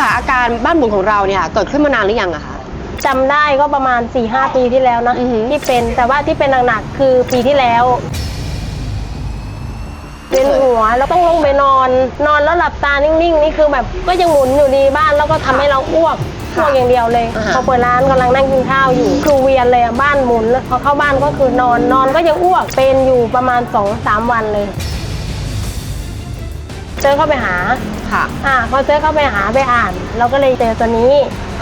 ค่ะ อาการบ้านหมุนของเราเนี่ยเกิดขึ้นมานานหรือยังอะคะ จำได้ก็ประมาณ4ีหปีที่แล้วนะอือหือ ที่เป็นแต่ว่าที่เป็นหนักๆคือปีที่แล้ว เป็นหัวแล้วต้องลงไปนอน นอนแล้วหลับตานิ่งๆ นี่คือแบบก็ยังหมุนอยู่ดีบ้านแล้วก็ทำให้เราอ้วกอ้วกอย่างเดียวเลยอ่าฮะ พอเปิดร้านกำลังนั่งกินข้าวอยู่คือเวียนเลยอะบ้านหมุนพอเข้าบ้านก็คือนอนนอนก็ยังอ้วกเป็นอยู่ประมาณ2อสามวันเลย เจอเข้าไปหา ค่ะ อ่าพอเจอเข้าไปหาไปอ่าน เราก็เลยเจอตัวนี้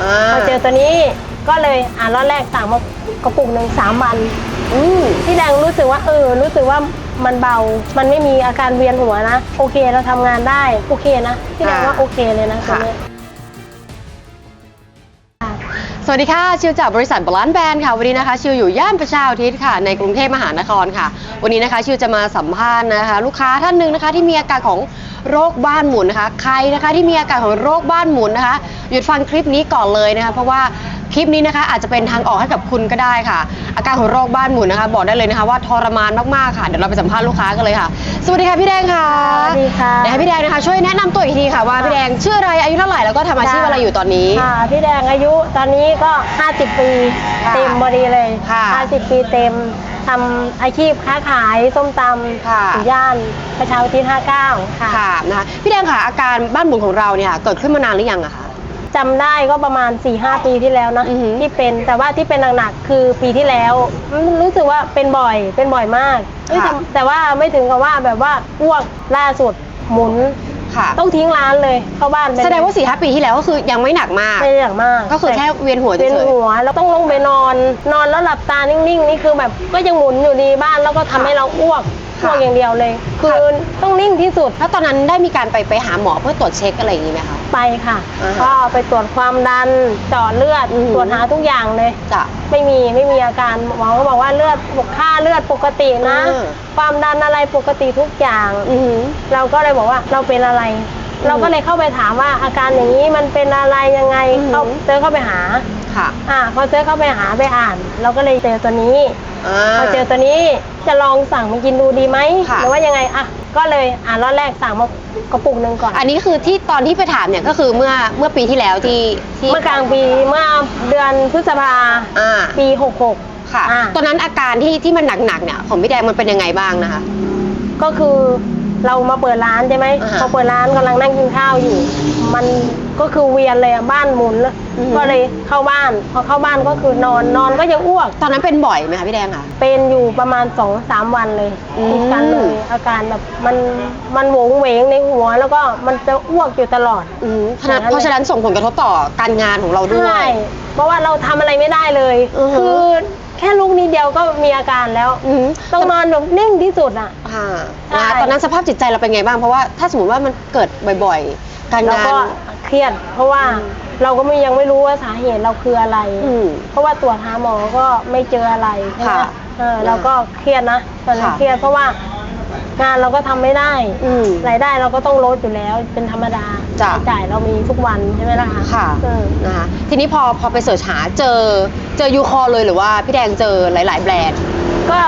อ่าพอเจอตัวนี้ก็เลยอ่านรอบแรกสั่งมากระปุกหนึ่งสามวัน อืมพี่แดงรู้สึกว่าเออ รู้สึกว่ามันเบา มันไม่มีอาการเวียนหัวนะ โอเคเราทำงานได้ โอเคนะพี่แดงว่าโอเคเลยนะตัวนี้ค่ะสวัสดีค่ะ ชิวจากบริษัทบาลานซ์แบรนด์ค่ะ วันนี้นะคะ ชิวอยู่ย่านประชาอุทิศค่ะ ในกรุงเทพมหานครค่ะ วันนี้นะคะ ชิวจะมาสัมภาษณ์นะคะ ลูกค้าท่านหนึ่งนะคะ ที่มีอาการของ โรคบ้านหมุนนะคะ ใครนะคะที่มีอาการของโรคบ้านหมุนนะคะหยุดฟังคลิปนี้ก่อนเลยนะคะเพราะว่า คลิปนี้นะคะ อาจจะเป็นทางออกให้กับคุณก็ได้ค่ะ อาการของโรคบ้านหมุนนะคะ บอกได้เลยนะคะว่าทรมานมากๆค่ะเดี๋ยวเราไปสัมภาษณ์ลูกค้ากันเลยค่ะ สวัสดีค่ะพี่แดงค่ะสวัสดีค่ะเดี๋ยวให้พี่แดงนะคะช่วยแนะนำตัวอีกทีค่ะว่าพี่แดงชื่ออะไรอายุเท่าไหร่แล้วก็ทำอาชีพอะไรอยู่ตอนนี้ ค่ะพี่แดงอายุตอนนี้ก็ 50 ปีค่ะเต็มพอดีเลยค่ะ50 ปีเต็มทำอาชีพค้าขายส้มตค่ะำอยู่ย่านประชาอุทิศ59 ค่ะ ค่ะนะคะพี่แดงค่ะอาการบ้านหมุนของเราเนี่ยเกิดขึ้นมานานหรือยังอะคะ จำได้ก็ประมาณ4ีหปีที่แล้วนะอือหือ ที่เป็นแต่ว่าที่เป็นหนักๆคือปีที่แล้วอืมรู้สึกว่าเป็นบ่อยเป็นบ่อยมากเอ้ยแต่แต่ว่าไม่ถึงกับว่าแบบว่าอ้วกล่าสุดหมุน ค่ะ ต้องทิ้งร้านเลยเข้าบ้านไปแสดงว่าสี่ห้าปีที่แล้วก็คือยังไม่หนักมากไม่ได้อย่างมากก็คือแค่เวียนหัวเป็นเฉยหัวแล้วต้องลงไปนอน นอนแล้วหลับตานิ่งๆนี่คือแบบก็ยังหมุนอยู่ดีบ้านแล้วก็ทำให้เราอ้วกค่ะ อ้วกอย่างเดียวเลย คือต้องนิ่งที่สุด ๆแล้วตอนนั้นได้มีการไปไปหาหมอเพื่อตรวจเช็คอะไรอย่างนี้ไหมคะ ไปค่ะ อ่าฮะก็ไปตรวจความดันเจาะเลือดอือหือตรวจหาทุกอย่างเลยจะไม่มีไม่มีอาการหมอก็บอกว่าเลือดค่าเลือดปกตินะ เออ ความดันอะไรปกติทุกอย่าง อือหือ เราก็เลยบอกว่าเราเป็นอะไร อืมเราก็เลยเข้าไปถามว่าอาการอย่างนี้มันเป็นอะไรยังไงอือหือ เขาเจอเข้าไปหา ค่ะอ่าพอเจอเข้าไปหาไปอ่าน เราก็เลยเจอตัวนี้อ่าพอเจอตัวนี้จะลองสั่งมากินดูดีไหมค่ะ หรือว่ายังไงอะ ก็เลยอ่านรอบแรกสั่งมากระปุกหนึ่งก่อน อันนี้คือที่ตอนที่ไปถามเนี่ยก็คือเมื่อเมื่อปีที่แล้วที่ที่เมื่อกลางปีเมื่อเดือนพฤษภาอ่าปี 66 ค่ะ อ่า ตอนนั้นอาการที่ที่มันหนักๆเนี่ยของพี่แดงมันเป็นยังไงบ้างนะคะ ก็คือเรามาเปิดร้านใช่ไหมอ่าฮะ พอเปิดร้านกำลังนั่งกินข้าวอยู่ มัน ก็คือเวียนเลยอะบ้านหมุนแล้วอือหือก็เลยเข้าบ้าน พอเข้าบ้านก็คือนอนนอนก็ยังอ้วก ตอนนั้นเป็นบ่อยไหมคะพี่แดงคะ เป็นอยู่ประมาณ2อสามวันเลยอืม ติดกันเลยอาการแบบมันมันโหวงเหวงในหัว แล้วก็มันจะอ้วกอยู่ตลอด อืมเพราะฉะนั้นเพราะฉะนั้นส่งผลกระทบต่อการงานของเราด้วใช่ยเพราะว่าเราทำอะไรไม่ได้เลย อือหือคือแค่ลุกนิดเดียวก็มีอาการแล้ว อืมต้องนอนแบบนิ่งที่สุดอะ ค่ะใช่ นะคะตอนนั้นสภาพจิตใจเราเป็นไงบ้างเพราะว่าถ้าสมมติว่ามันเกิดบ่อย ๆ การแล้วงานก็ เครียด เพราะว่าอืมเราก็ไม่ยังไม่รู้ว่าสาเหตุเราคืออะไร อืม เพราะว่าตรวจหาหมอก็ไม่เจออะไรใช่ไหมค่ะเออเราก็เครียดนะตอนนั้นค่ะ เครียดเพราะว่างานเราก็ทำไม่ได้ อืม รายได้เราก็ต้องลดอยู่แล้วเป็นธรรมดาจ้ะ รายจ่ายเรามีทุกวันใช่ไหมล่ะคะค่ะเออนะคะทีนี้พอพอไปเสิร์ชหาเจอเจอยูคอเลยหรือว่าพี่แดงเจอหลาย ๆ แบรนด์ ก็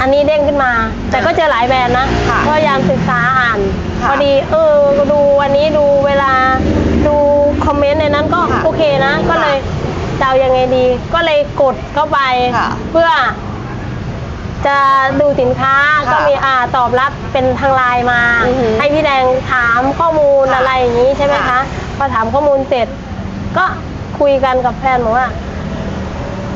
อันนี้เด้งขึ้นมา แต่ก็เจอหลายแบรนด์นะค่ะพยายามศึกษาอ่าน ค่ะพอดีเออดูวันนี้ดูเวลาดูคอมเมนต์ในนั้นก็ ค่ะ โอ เคนะ ก็เลยจะเอายังไงดี ก็เลยกดเข้าไป ค่ะเพื่อ จะดูสินค้าค่ะก็มีอ่าตอบรับเป็นทางไลน์มา อือหือให้พี่แดงถามข้อมูลค่ะอะไรอย่างนี้ใช่ไหมค่ะ คะพอถามข้อมูลเสร็จ ก็คุยกันกับแฟนบอกว่า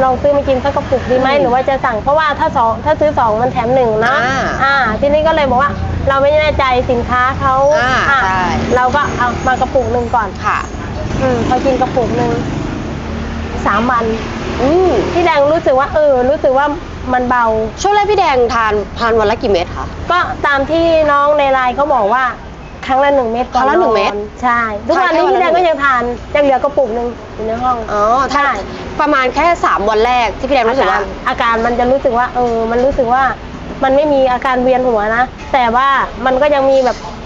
ลองซื้อมากินสักกระปุกดีไหมอืมหรือว่าจะสั่งเพราะว่าถ้าสองถ้าซื้อสองมันแถมหนึ่งนะอ่าอ่า ทีนี้ก็เลยบอกว่า เราไม่แน่ใจสินค้าเขาอ่าอะใช่ เราก็เอามากระปุกหนึ่งก่อน ค่ะ อืมพอกินกระปุกหนึ่งสามวัน อืมพี่แดงรู้สึกว่า เออ รู้สึกว่ามันเบา ช่วงแรกพี่แดงทานทานวันละกี่เม็ดคะ ก็ตามที่น้องในไลน์เขาบอกว่า ครั้งละหนึ่งเม็ดก่อนครั้งละหนึ่งอเม็ดใช่ทุกวันนี้ทานแค่วันละ พี่แดงหนึ่ก็งยังทานยังเหลือกระปุกหนึ่งอยู่ในห้อง อ๋อถ้าใช่ ประมาณแค่ 3 วันแรกที่พี่แดงรู้สึกว่า อาการมันจะรู้สึกว่า เออ มันรู้สึกว่า มันไม่มีอาการเวียนหัวนะ แต่ว่ามันก็ยังมีแบบห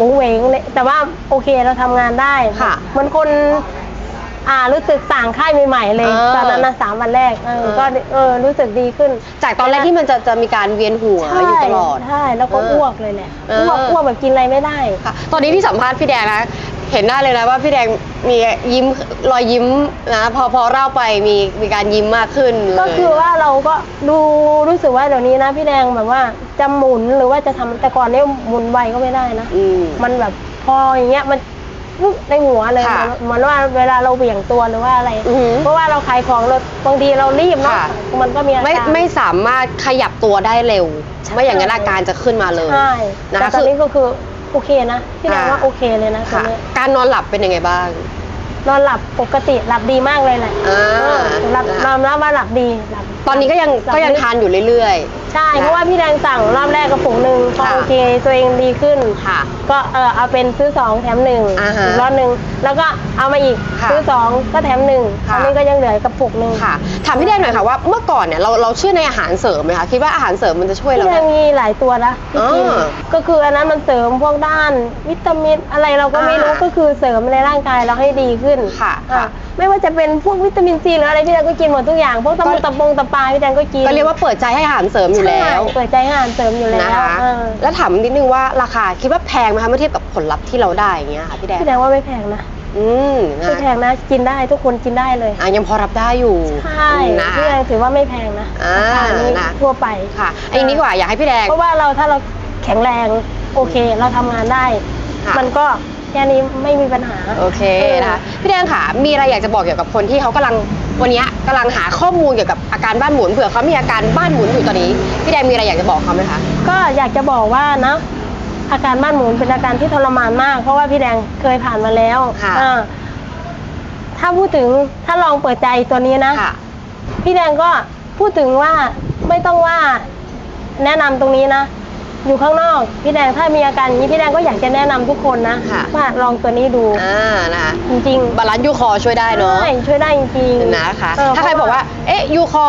วงเหวงเนี่ยแต่ว่าโอเคเราทำงานได้ค่ะเหมือนคน อ่ารู้สึกต่างค่ายใหม่ๆเลย เออตอนนั้นนะสามวันแรกเออเออ ก็เออรู้สึกดีขึ้นจากตอนแรกที่มันจะจะมีการเวียนหัวอยู่ตลอด ใช่แล้วก็เอออ้วกเลยแหละเอออ้วกอ้วกแบบกินอะไรไม่ได้ ค่ะตอนนี้ที่สัมภาษณ์พี่แดงนะ เห็นหน้าเลยนะว่าพี่แดงมียิ้มรอยยิ้มนะ พอพอเล่าไปมีมีการยิ้มมากขึ้นเลยก็คือว่าเราก็ดูรู้สึกว่าเดี๋ยวนี้นะพี่แดงแบบว่าจะหมุนหรือว่าจะทำแต่ก่อนเนี่ยหมุนไวก็ไม่ได้นะ อืม มันแบบพออย่างเงี้ยมันปุ๊บในหัวเลยค่ะเหมือนเหมือนว่าเวลาเราเหวี่ยงตัวหรือว่าอะไร อือหือเพราะว่าเราขายของเราบางทีเรารีบเนาะค่ะ มันก็มีอาไม่การ ไม่สามารถขยับตัวได้เร็ว ใช่ ไม่อย่างนั้นอาการจะขึ้นมาเลย ใช่นะแต่คะตอนคือนี้ก็คือ โอเคนะพี่แดงค่ะว่าโอเคเลยนะตอนค่ะ นี้การนอนหลับเป็นยังไงบ้าง นอนหลับปกติหลับดีมากเลยแหละอ่า เออหลับนะคะนอนแล้วว่าหลับดีหลับตอนนี้ก็ยังหลับก็ยังลึ ทานอยู่เรื่อย ใช่นะเพราะว่าพี่แดงสั่งรอบแรกกระปุกหนึ่งพอค่ะโอเคตัวเองดีขึ้นๆค่ะก็เออเอาเป็นซื้อสองแถมหนึ่งอ่าฮะอีกรอบหนึ่งแล้วก็เอามาอีกค่ะซื้อสองก็แถมหนึ่งค่ะตอนนี้ก็ยังเหลือกระปุกหนึ่งค่ะ ถามพี่แดงหน่อยค่ะว่าเมื่อก่อนเนี่ยเราเราเชื่อในอาหารเสริมไหมคะคิดว่าอาหารเสริมมันจะช่วยเราพี่แดได้งมีหลายตัวนะที่กินอ่าก็คืออันนั้นมันเสริมพวกด้าน วิตามินอะไรเราก็ไม่รู้อ่า ก็คือเสริมในร่างกายเราให้ดีขึ้นค่ะอ่าค่ะ ไม่ว่าจะเป็นพวกวิตามินซีหรืออะไรพี่แดงก็กินหมดทุกอย่าง พวกตะมงตะปงตะปาพี่แดงก็กินก็เรียกว่าเปิดใจให้อาหารเสริมอยู่แล้วใช่เปิดใจให้อาหารเสริมอยู่แล้วนะคะเออแล้วถามนิดนึงว่าราคาคิดว่าแพงไหมคะเมื่อเทียบกับผลลัพธ์ที่เราได้อย่างเงี้ยค่ะพี่แดงพี่แดงว่าไม่แพงนะอืมนะไม่แพงนะกินได้ทุกคนกินได้เลยอะยังพอรับได้อยู่ใช่นะพี่แดงถือว่าไม่แพงนะอ่าราคานี้นะทั่วไป ค่ะอันนี้ดีกว่าอยากให้พี่แดง เพราะว่าเราถ้าเราแข็งแรงโอเค เราทำงานได้ ค่ะ มันก็ แค่นี้ไม่มีปัญหา โอเคนะคะพี่แดงค่ะมีอะไรอยากจะบอกเกี่ยวกับคนที่เขากำลังวันเนี้ยกำลังหาข้อมูลเกี่ยวกับอาการบ้านหมุนเผื่อเขามีอาการบ้านหมุนอยู่ตอนนี้พี่แดงมีอะไรอยากจะบอกเขาไหมคะก็อยากจะบอกว่านะอาการบ้านหมุนเป็นอาการที่ทรมานมาก เพราะว่าพี่แดงเคยผ่านมาแล้วค่ะอ่าถ้าพูดถึงถ้าลองเปิดใจตัวนี้นะ ค่ะ พี่แดงก็พูดถึงว่าไม่ต้องว่าแนะนำตรงนี้นะ อยู่ข้างนอก พี่แดงถ้ามีอาการอย่างนี้พี่แดงก็อยากจะแนะนำทุกคนนะค่ะ ว่าลองตัวนี้ดูอ่านะคะจริงบาลานซ์ยูคอช่วยได้ๆเนาะใช่ช่วยได้จริงๆนะคะเถ้าใครบอกว่า เอ๊ะยูคอ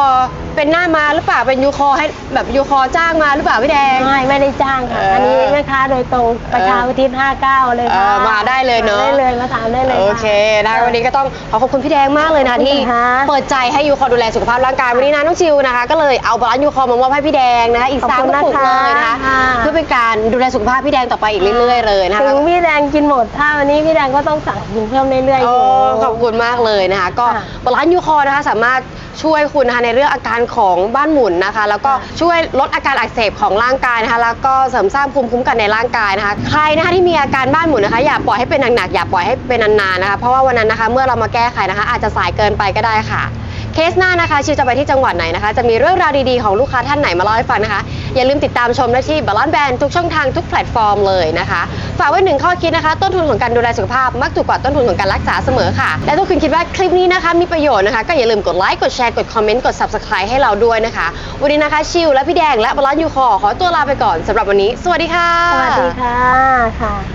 เป็นหน้ามาหรือเปล่าเป็นยูคอให้แบบยูคอจ้างมาหรือเปล่าพี่แดง ไม่ไม่ได้จ้างค่ะ เอออัอันนี้แม่ค้าโดยตรงประชาอุทิศ59 เลยค่ะเออมาได้เลยเนอะได้เลยมาถามได้เลยโอเคนะคะวันนี้ก็ต้องขอขอบคุณพี่แดงมากเลยนะขอบคุณที่ค่ะ เปิดใจให้ยูคอดูแลสุขภาพร่างกายวันนี้นะน้องชิวนะคะ ก็เลยเอาบาลานซ์ยูคอมามอบให้พี่แดงนะคะอีกขอบสามคุณกระปุกนะคะเลยนะคะค่ะเพื่อเป็นการดูแลสุขภาพพี่แดงต่อไปอีกเรื่อยๆเลยนะคะ ถึงพี่แดงกินหมดถ้าวันนี้พี่แดงก็ต้องสั่งกินเพิ่มเรื่อยๆอโอ้ยู่ ขอบคุณมากเลยนะคะ ก็ค่ะบาลานซ์ยูคอนะคะสามารถช่วยคุณนะคะในเรื่องอาการของบ้านหมุนนะคะ แล้วก็ช่วยลดอาการอักเสบของร่างกายนะคะ แล้วก็เสริมสร้างภูมิคุ้มกันในร่างกายนะคะ ใครนะคะที่มีอาการบ้านหมุนนะคะอย่าปล่อยให้เป็นหนักๆอย่าปล่อยให้เป็นนานๆนะคะ เพราะว่าวันนั้นนะคะเมื่อเรามาแก้ไขนะคะ อาจจะสายเกินไปก็ได้ค่ะ เคสหน้านะคะชิวจะไปที่จังหวัดไหนนะคะ จะมีเรื่องราวดีๆของลูกค้าท่านไหนมาเล่าให้ฟังนะคะ อย่าลืมติดตามชมได้ที่บาลานแบนทุกช่องทางทุกแพลตฟอร์มเลยนะคะ ฝากไว้หนึ่งข้อคิดนะคะ ต้นทุนของการดูแลสุขภาพมักถูกกว่าต้นทุนของการรักษาเสมอค่ะ และถ้าคุณคิดว่าคลิปนี้นะคะมีประโยชน์นะคะก็อย่าลืมกดไลค์กดแชร์กดคอมเมนต์กด subscribe ให้เราด้วยนะคะ วันนี้นะคะชิวและพี่แดงและบาลานยูคอขอตัวลาไปก่อนสำหรับวันนี้ สวัสดีค่ะ สวัสดีค่ะค่ะ